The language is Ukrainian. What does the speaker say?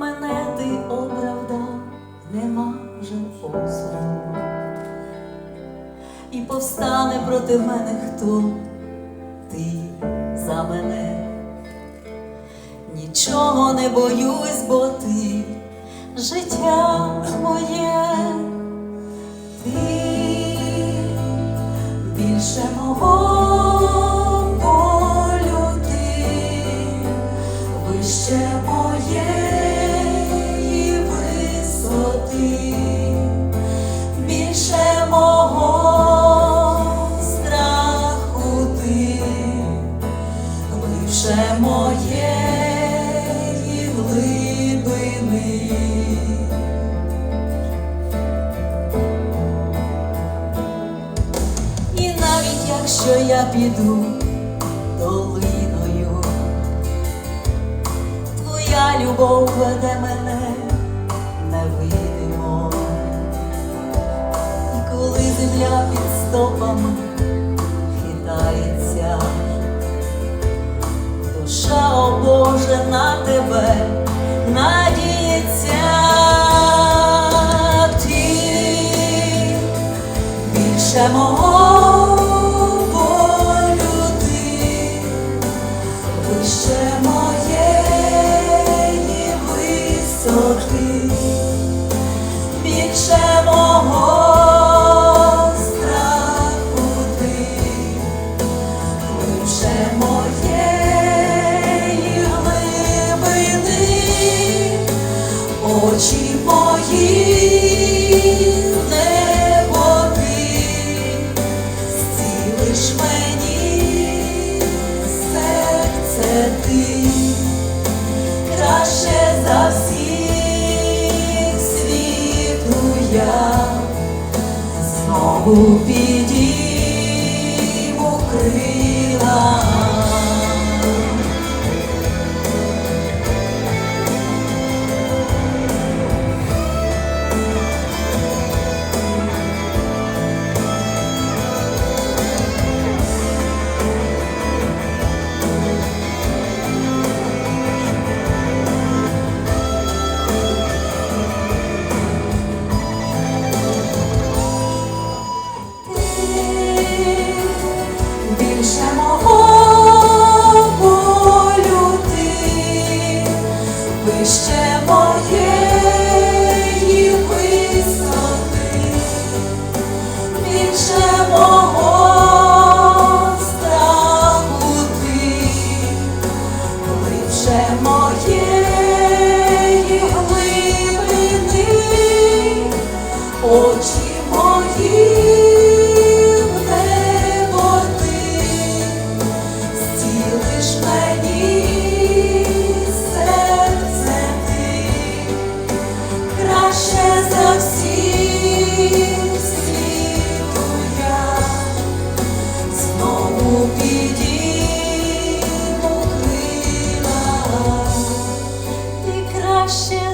мене ти оправдав, не може осуду. І повстане проти мене хто ти за мене. Нічого не боюсь, бо ти життя моє. Глибше моєї глибини. І навіть якщо я піду долиною, твоя любов веде мене невидимо. І коли земля під стопами надіється. Ти більше мого очі мої не води, зцілиш мені серце ти, краще за всіх світу я. Знову підійму крила. yourself. Краще